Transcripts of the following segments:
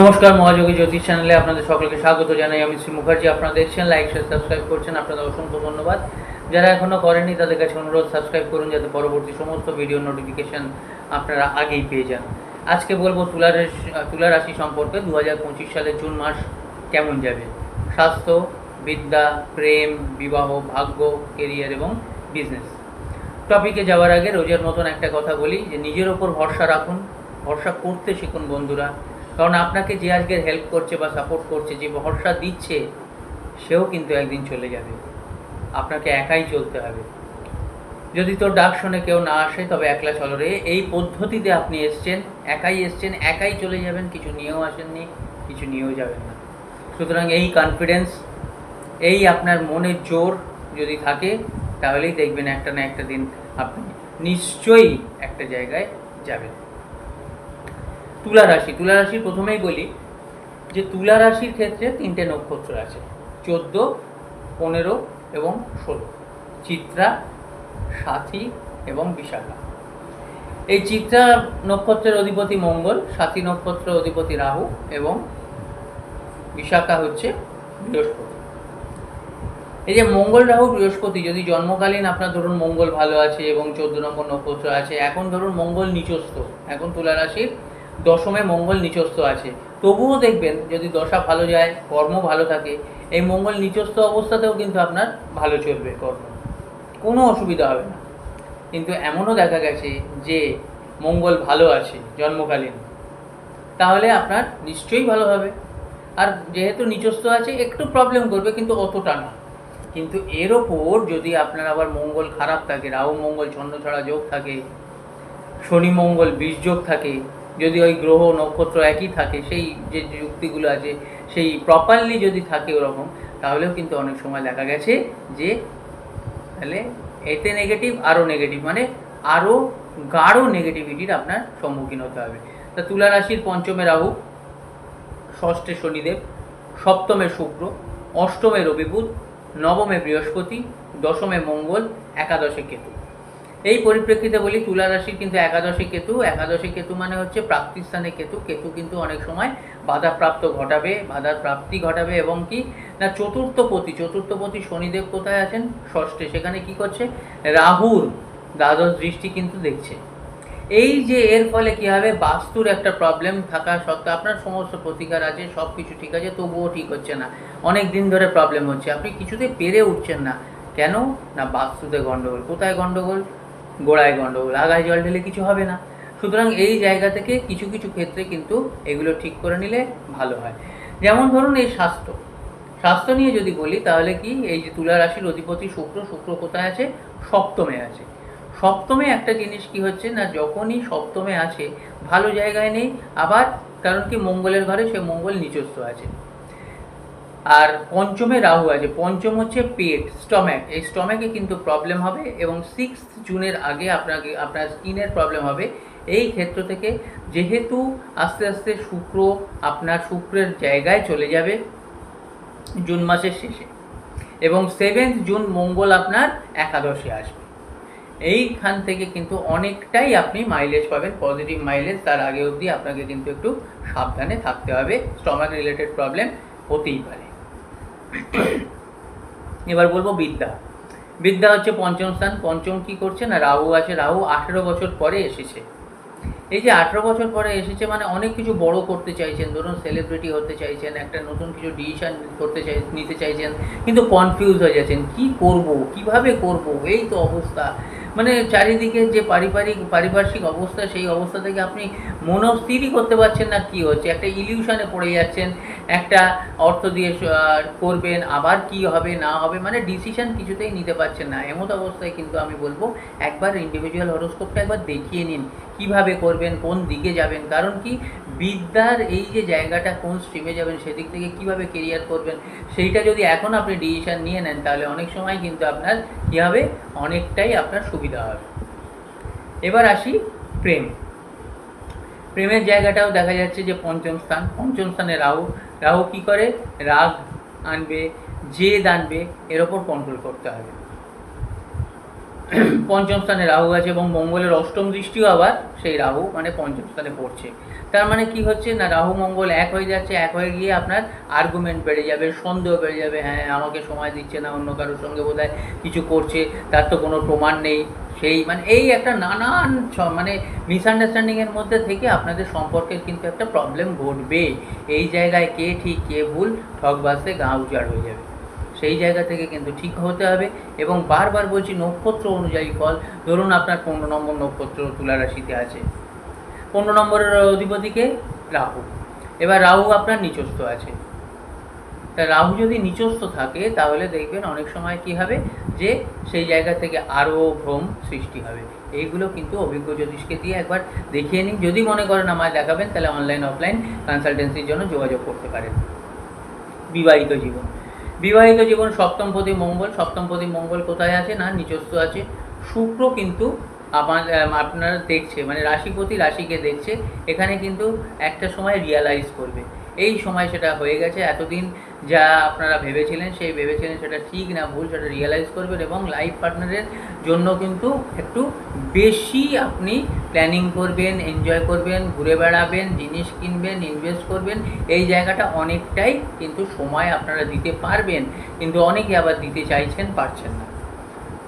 নমস্কার মহাযোগী জ্যোতিষ চ্যানেলে আপনাদের সকলকে স্বাগত জানাই। আমি শ্রী মুখার্জি, আপনারা দেখছেন লাইক শেয়ার সাবস্ক্রাইব করছেন, আপনাদের অসংখ্য ধন্যবাদ। যারা এখনও করেনি তাদের কাছে অনুরোধ সাবস্ক্রাইব করুন যাতে পরবর্তী সমস্ত ভিডিও নোটিফিকেশন আপনারা আগেই পেয়ে যান। আজকে বলব তুলা রাশি তুলা রাশি সম্পর্কে দু হাজার পঁচিশ সালের জুন মাস কেমন যাবে? স্বাস্থ্য, বিদ্যা, প্রেম, বিবাহ, ভাগ্য কেরিয়ার এবং বিজনেস টপিকে যাওয়ার আগে রোজের মতন একটা কথা বলি, যে নিজের ওপর ভরসা রাখুন, ভরসা করতে শিখুন বন্ধুরা। কারণ আপনাকে যে আজকে হেল্প করছে বা সাপোর্ট করছে, যে ভরসা দিচ্ছে, সেও কিন্তু একদিন চলে যাবে। আপনাকে একাই চলতে হবে। যদি তোর ডাক শুনে কেউ না আসে, তবে একলা চলো রে। এই পদ্ধতিতে আপনি এসছেন, একাই এসছেন, একাই চলে যাবেন, কিছু নিয়েও আসেননি, কিছু নিয়েও যাবেন না। সুতরাং এই কনফিডেন্স এই আপনার মনের জোর যদি থাকে, তাহলেই দেখবেন একটা না একটা দিন আপনি নিশ্চয়ই একটা জায়গায় যাবেন। তুলা রাশি, তুলা রাশির প্রথমেই বলি যে তুলা রাশির ক্ষেত্রে তিনটে নক্ষত্র আছে, চোদ্দ, পনেরো এবং ষোলো। চিত্রা, সাথী এবং বিশাখা। এই চিত্রা নক্ষত্রের অধিপতি মঙ্গল, সাথী নক্ষত্র অধিপতি রাহু এবং বিশাখা হচ্ছে বৃহস্পতি। এই যে মঙ্গল, রাহু, বৃহস্পতি, যদি জন্মকালীন আপনার ধরুন মঙ্গল ভালো আছে এবং চোদ্দ নম্বর নক্ষত্র আছে, এখন ধরুন মঙ্গল নিচস্থ, এখন তুলা রাশির দশমে মঙ্গল নিচস্থ আছে। তবুও দেখবেন, যদি দশা ভালো যায়, কর্ম ভালো থাকে, এই মঙ্গল নিচস্থ অবস্থাতেও কিন্তু আপনার ভালো চলবে কর্ম। কোনো অসুবিধা হবে না। কিন্তু এমনও দেখা গেছে যে, মঙ্গল ভালো আছে জন্মকালীন, তাহলে আপনার নিশ্চয়ই ভালো হবে। আর যেহেতু নিচস্থ আছে, একটু প্রবলেম করবে, কিন্তু অতটা না। কিন্তু এর ওপর যদি আপনার আবার মঙ্গল খারাপ থাকে, রাহু মঙ্গল ছন্ন ছড়া যোগ থাকে, শনি মঙ্গল বিষ যোগ থাকে যদি ওই গ্রহ নক্ষত্র একই থাকে, সেই যে যুক্তিগুলো আছে, সেই প্রপারলি যদি থাকে ওরকম, তাহলেও কিন্তু অনেক সময় দেখা গেছে যে তাহলে এতে নেগেটিভ আরও নেগেটিভ মানে আরও গাঢ় নেগেটিভিটির আপনার সম্মুখীন হতে হবে। তা তুলা রাশির পঞ্চমে রাহু, ষষ্ঠে শনিদেব, সপ্তমে শুক্র, অষ্টমে রবিবুধ নবমে বৃহস্পতি, দশমে মঙ্গল, একাদশে কেতু। এই পরিপ্রেক্ষিতে বলি তুলা রাশির কিন্তু একাদশী কেতু। একাদশী কেতু মানে হচ্ছে প্রাপ্তিস্থানে কেতু। কেতু কিন্তু অনেক সময় বাধাপ্রাপ্ত ঘটাবে বাধার প্রাপ্তি ঘটাবে এবং কি? না চতুর্থপতি চতুর্থপতি শনিদেব কোথায় আছেন? ষষ্ঠে। সেখানে কি করছে? রাহুর দ্বাদশ দৃষ্টি কিন্তু দেখছে। এই যে এর ফলে কি হবে? বাস্তুর একটা প্রবলেম থাকা সত্ত্বেও আপনার সমস্ত প্রতিকার আছে সব কিছু ঠিক আছে, তবুও ঠিক হচ্ছে না। অনেক দিন ধরে প্রবলেম হচ্ছে। আপনি কিছুতে পেরে উঠছেন না। কেন? না, বাস্তুতে গন্ডগোল। কোথায় গন্ডগোল? গোড়ায় গন্ডগোল, আগায় জল ঢেলে কিছু হবে না। সুতরাং এই জায়গা থেকে কিছু কিছু ক্ষেত্রে কিন্তু এগুলো ঠিক করে নিলে ভালো হয়। যেমন ধরুন এই স্বাস্থ্য। স্বাস্থ্য নিয়ে যদি বলি, তাহলে কি এই যে তুলা রাশির অধিপতি শুক্র শুক্র কোথায় আছে? সপ্তমে আছে। সপ্তমে একটা জিনিস কি হচ্ছে না, যখনই সপ্তমে আছে, ভালো জায়গায় নেই, আবার কারণ কি মঙ্গলের ঘরে সে মঙ্গল নিচস্থ আছে। আর পঞ্চমে রাহু আছে। পঞ্চম হচ্ছে পেট স্টম্যাক এই স্টম্যাকে কিন্তু প্রবলেম হবে এবং সিক্স জুনের আগে আপনাকে, আপনার স্কিনের প্রবলেম হবে। এই ক্ষেত্র থেকে যেহেতু আস্তে আস্তে শুক্র আপনার শুক্রের জায়গায় চলে যাবে জুন মাসের শেষে এবং সেভেন্থ জুন মঙ্গল আপনার একাদশে আসবে। এইখান থেকে কিন্তু অনেকটাই আপনি মাইলেজ পাবেন পজিটিভ মাইলেজ তার আগে অবধি আপনাকে কিন্তু একটু সাবধানে থাকতে হবে। স্টমাক রিলেটেড প্রবলেম হতেই পারে। এবার বলব বিদ্যা। বিদ্যা হচ্ছে পঞ্চম স্থান। পঞ্চম কি করছে না? রাহু আছে। রাহু আঠেরো বছর পরে এসেছে। এই যে আঠেরো বছর পরে এসেছে মানে অনেক কিছু বড় করতে চাইছেন। ধরুন সেলিব্রিটি হতে চাইছেন, একটা নতুন কিছু ডিসিশন করতে চাই, নিতে চাইছেন, কিন্তু কনফিউজ হয়ে যাচ্ছেন। কি করব? কীভাবে করব? এই তো অবস্থা। মানে চারিদিকে যে পারিবারিক, পারিপার্শ্বিক অবস্থা, সেই অবস্থা থেকে আপনি মনস্থিরই করতে পারছেন না? কি হচ্ছে? একটা ইলিউশনে পড়ে যাচ্ছেন, একটা অর্থ দিয়ে করবেন, আবার কি হবে, না হবে মানে ডিসিশন কিছুতেই নিতে পারছেন না। এমত অবস্থায় কিন্তু আমি বলব, একবার ইন্ডিভিজুয়াল হরোস্কোপটা একবার দেখিয়ে নিন, কীভাবে করবেন, কোন দিকে যাবেন? কারণ কি বিদ্যার এই যে জায়গাটা, কোন স্ট্রিমে যাবেন, সেদিক থেকে কীভাবে কেরিয়ার করবেন, সেইটা যদি এখন আপনি ডিসিশন নিয়ে নেন, তাহলে অনেক সময় কিন্তু আপনার কী হবে? অনেকটাই আপনার সুবিধা হবে। এবার আসি প্রেম। প্রেমের জায়গাটাও দেখা যাচ্ছে যে পঞ্চম স্থান। পঞ্চম স্থানে রাহু। রাহু কী করে? রাগ আনবে, জেদ আনবে, এর ওপর কন্ট্রোল করতে হবে। পঞ্চম স্থানে রাহু আছে এবং মঙ্গলের অষ্টম দৃষ্টিও আবার সেই রাহু মানে পঞ্চম স্থানে পড়ছে। তার মানে কি হচ্ছে না, রাহু, মঙ্গল এক হয়ে যাচ্ছে, এক হয়ে গিয়ে আপনার আর্গুমেন্ট বেড়ে যাবে, সন্দেহ বেড়ে যাবে হ্যাঁ আমাকে সময় দিচ্ছে না, অন্য কারোর সঙ্গে বোধহয় কিছু করছে, তার তো কোনো প্রমাণ নেই। সেই মানে এই একটা নানান মানে মিসআন্ডারস্ট্যান্ডিংয়ের মধ্যে থেকে আপনাদের সম্পর্কের কিন্তু একটা প্রবলেম ঘটবে এই জায়গায় কে ঠিক, কে ভুল ঠকবাসে গা উজাড় হয়ে যাবে। সেই জায়গা থেকে কিন্তু ঠিক হতে হবে এবং বারবার বলছি নক্ষত্র অনুযায়ী ফল। ধরুন আপনার পনেরো নম্বর নক্ষত্র তুলা রাশিতে আছে। পনেরো নম্বরের অধিপতিকে রাহু। এবার রাহু আপনার নিচস্থ আছে। তা রাহু যদি নিচস্থ থাকে, তাহলে দেখবেন অনেক সময় কি হবে? যে সেই জায়গা থেকে আরও ভ্রম সৃষ্টি হবে। এইগুলো কিন্তু অভিজ্ঞ জ্যোতিষকে দিয়ে একবার দেখিয়ে নিন। যদি মনে করেন আমায় দেখাবেন, তাহলে অনলাইন অফলাইন কনসালটেন্সির জন্য যোগাযোগ করতে পারেন। বিবাহিত জীবন। বিবাহিত জীবন সপ্তমপতি মঙ্গল সপ্তমপতি মঙ্গল কোথায় আছে? না নিজস্ব আছে। শুক্র কিন্তু আমার আম, আপনারা দেখছে মানে রাশিপতি রাশিকে দেখছে এখানে কিন্তু একটা সময় রিয়ালাইজ করবে। এই সময় সেটা হয়ে গেছে। এতদিন যা আপনারা ভেবেছিলেন, সেই ভেবেছিলেন সেটা ঠিক না, ভুল সেটা রিয়েলাইজ করবেন এবং লাইফ পার্টনারের জন্য কিন্তু একটু বেশি আপনি প্ল্যানিং করবেন এনজয় করবেন, ঘুরে বেড়াবেন, জিনিস কিনবেন ইনভেস্ট করবেন। এই জায়গাটা অনেকটাই কিন্তু সময় আপনারা দিতে পারবেন, কিন্তু অনেকে আবার দিতে চাইছেন, পারছেন না।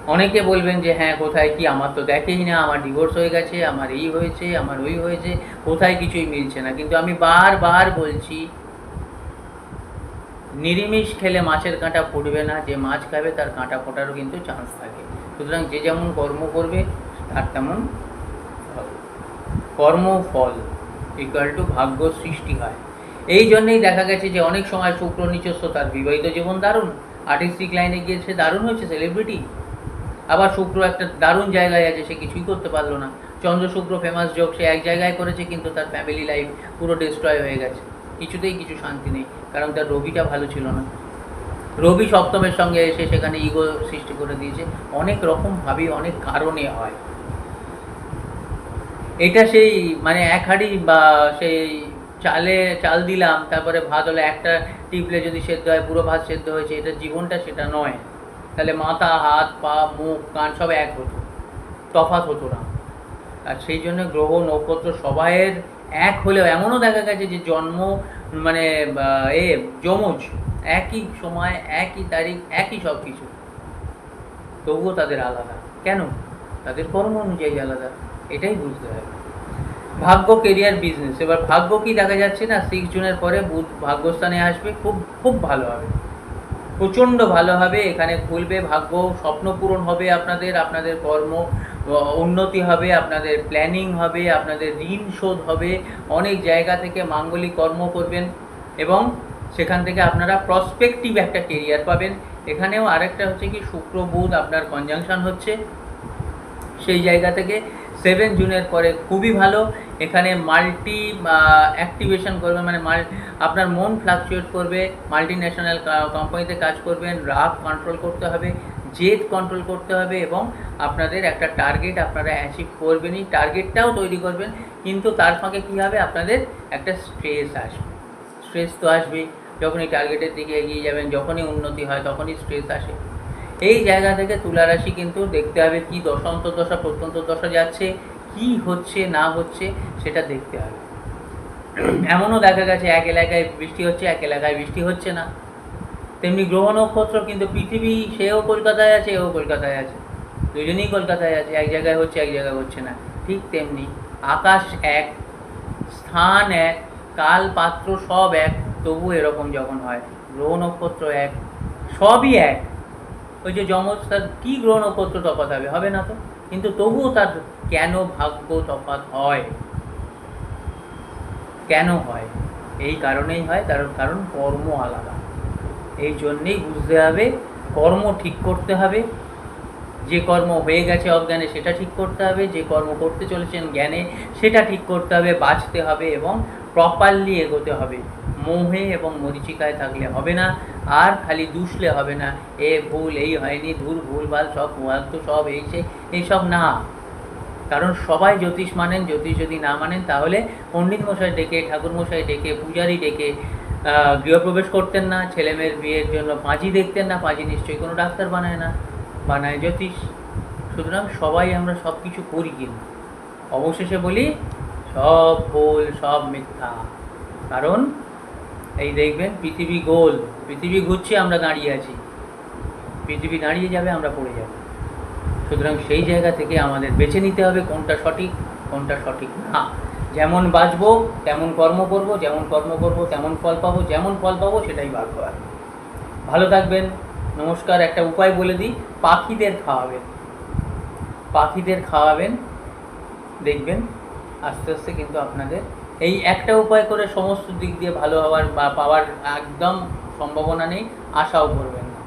অনেকে বলবেন যে হ্যাঁ কোথায় কি? আমার তো দেখেই না, আমার ডিভোর্স হয়ে গেছে, আমার এই হয়েছে, আমার ওই হয়েছে, কোথায় কিছুই মিলছে না? কিন্তু আমি বারবার বলছি নিরিমিষ খেলে মাছের কাঁটা ফুটবে না, যে মাছ খাবে তার কাঁটা ফোটারও কিন্তু চান্স থাকে। সুতরাং যে যেমন কর্ম করবে, তার তেমন ফল। কর্মফল ইকুয়াল টু ভাগ্য সৃষ্টি হয়। এই জন্যেই দেখা গেছে যে অনেক সময় শুক্র নিচস্ব তার বিবাহিত জীবন দারুণ। আর্টিস্টিক লাইনে গিয়েছে দারুণ হয়েছে সেলিব্রিটি আবার শুক্র একটা দারুণ জায়গায় আছে, সে কিছুই করতে পারল না। চন্দ্র শুক্র ফেমাস যোগ সে এক জায়গায় করেছে, কিন্তু তার ফ্যামিলি লাইফ পুরো ডিস্ট্রয় হয়ে গেছে। কিছুতেই কিছু শান্তি নেই, কারণ তার রবিটা ভালো ছিল না। রবি সপ্তমের সঙ্গে এসে সেখানে ইগো সৃষ্টি করে দিয়েছে। অনেক রকমভাবে অনেক কারণে হয়। এটা সেই মানে এক হাঁড়ি বা সেই চালে, চাল দিলাম, তারপরে ভাত হলে একটা টিপলে যদি সেদ্ধ হয়, পুরো ভাত সেদ্ধ হয়েছে, এটা জীবনটা সেটা নয়। তাহলে মাথা, হাত, পা, মুখ, কান সব এক হতো। তফাৎ হতো না। আর সেই জন্য গ্রহ, নক্ষত্র সবাইয়ের এক হলেও এমনও দেখা গেছে যে জন্ম মানে এ, যমজ, একই সময়, একই তারিখ, একই সব কিছু তবুও তাদের আলাদা। কেন? তাদের কর্ম অনুযায়ী আলাদা। এটাই বুঝতে হবে। ভাগ্য কেরিয়ার বিজনেস এবার ভাগ্য কি দেখা যাচ্ছে না সিক্স জুনের পরে বুধ ভাগ্যস্থানে আসবে, খুব খুব ভালো হবে। প্রচণ্ড ভালো হবে, এখানে খুলবে ভাগ্য, স্বপ্ন পূরণ হবে আপনাদের আপনাদের কর্ম উন্নতি হবে, আপনাদের প্ল্যানিং হবে, আপনাদের ঋণ শোধ হবে, অনেক জায়গা থেকে মাঙ্গলিক কর্ম করবেন এবং সেখান থেকে আপনারা প্রসপেক্টিভ একটা কেরিয়ার পাবেন। এখানেও আরেকটা হচ্ছে কি, শুক্র, বুধ আপনার কনজাংশন হচ্ছে। সেই জায়গা থেকে সেভেন জুনের পরে খুবই ভালো। এখানে মাল্টি অ্যাক্টিভেশন করবে মানে মাল, আপনার মন ফ্লাকচুয়েট করবে মাল্টি ন্যাশনাল কোম্পানিতে কাজ করবেন, রাগ কন্ট্রোল করতে হবে, জেদ কন্ট্রোল করতে হবে এবং আপনাদের একটা টার্গেট আপনারা অ্যাচিভ করবেনই। টার্গেটটাও তৈরি করবেন, কিন্তু তার ফাঁকে কী হবে? আপনাদের একটা স্ট্রেস আসবে। স্ট্রেস তো আসবেই। যখনই টার্গেটের দিকে এগিয়ে যাবেন, যখনই উন্নতি হয়, তখনই স্ট্রেস আসে। এই জায়গা থেকে তুলা রাশি কিন্তু দেখতে হবে কি দশান্ত দশা প্রত্যন্ত দশা যাচ্ছে, কি হচ্ছে, না হচ্ছে, সেটা দেখতে হবে। এমনও দেখা গেছে, এক এলাকায় বৃষ্টি হচ্ছে, এক এলাকায় বৃষ্টি হচ্ছে না। তেমনি গ্রহ নক্ষত্র কিন্তু পৃথিবী সেও কলকাতায় আছে, এও কলকাতায় আছে। দুজনেই কলকাতায় আছে, এক জায়গায় হচ্ছে, এক জায়গায় হচ্ছে না। ঠিক তেমনি আকাশ এক, স্থান এক, কাল পাত্র সব এক তবু এরকম যখন হয়। গ্রহ নক্ষত্র এক, সবই এক। ওই যে যমজ, তার কী গ্রহ নক্ষত্র তফাৎ হবে? হবে না তো। কিন্তু তবুও তার কেন ভাগ্য তফাৎ হয়? কেন হয়? এই কারণেই হয়, তার কারণ কর্ম আলাদা। এই জন্যেই বুঝতে হবে, কর্ম ঠিক করতে হবে। যে কর্ম হয়ে গেছে অজ্ঞানে, সেটা ঠিক করতে হবে। যে কর্ম করতে চলেছেন জ্ঞানে, সেটা ঠিক করতে হবে, বাঁচতে হবে এবং প্রপারলি এগোতে হবে। মোহে এবং মরিচিকায় থাকলে হবে না। আর খালি দুষলে হবে না। এ ভুল, এই হয়নি, ধুর ভুলভাল সব তো সব এই সে এইসব না। কারণ সবাই জ্যোতিষ মানেন, জ্যোতিষ যদি না মানেন, তাহলে পণ্ডিত মশাই ডেকে, ঠাকুর মশাই ডেকে, পূজারি ডেকে গৃহপ্রবেশ করতেন না, ছেলেমেয়ের বিয়ের জন্য পাঁজি দেখতেন না, পাঁজি নিশ্চয়ই কোনো ডাক্তার বানায় না, বানায় জ্যোতিষ। সুতরাং সবাই আমরা সব কিছু করি কিন্তু। অবশেষে বলি, সব ভুল, সব মিথ্যা। কারণ এই দেখবেন, পৃথিবী গোল। পৃথিবী ঘুরছে, আমরা দাঁড়িয়ে আছি। পৃথিবী দাঁড়িয়ে যাবে, আমরা পড়ে যাব। সুতরাং সেই জায়গা থেকে আমাদের বেছে নিতে হবে কোনটা সঠিক কোনটা সঠিক না। যেমন বাঁচবো, তেমন কর্ম করব, যেমন কর্ম করব, তেমন ফল পাবো, যেমন ফল পাবো, সেটাই ভাগ্য আর ভালো থাকবেন। নমস্কার, একটা উপায় বলে দিই, পাখিদের খাওয়াবেন। পাখিদের খাওয়াবেন, দেখবেন, আস্তে আস্তে কিন্তু আপনাদের এই একটা উপায় করে সমস্ত দিক দিয়ে ভালো হওয়ার বা পাওয়ার একদম সম্ভাবনা নেই, আশাও করবেন না।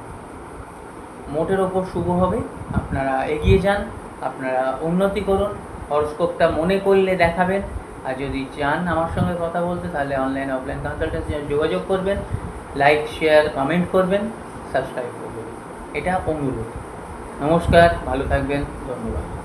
মোটের ওপর শুভ হবে, আপনারা এগিয়ে যান, আপনারা উন্নতি করুন হরস্কোপটা মনে করলে দেখাবেন, আর যদি চান আমার সঙ্গে কথা বলতে তাহলে অনলাইন অফলাইন কনসালটেন্সি যোগাযোগ করবেন লাইক শেয়ার কমেন্ট করবেন সাবস্ক্রাইব করবেন। এটা অনুরোধ। নমস্কার, ভালো থাকবেন, ধন্যবাদ।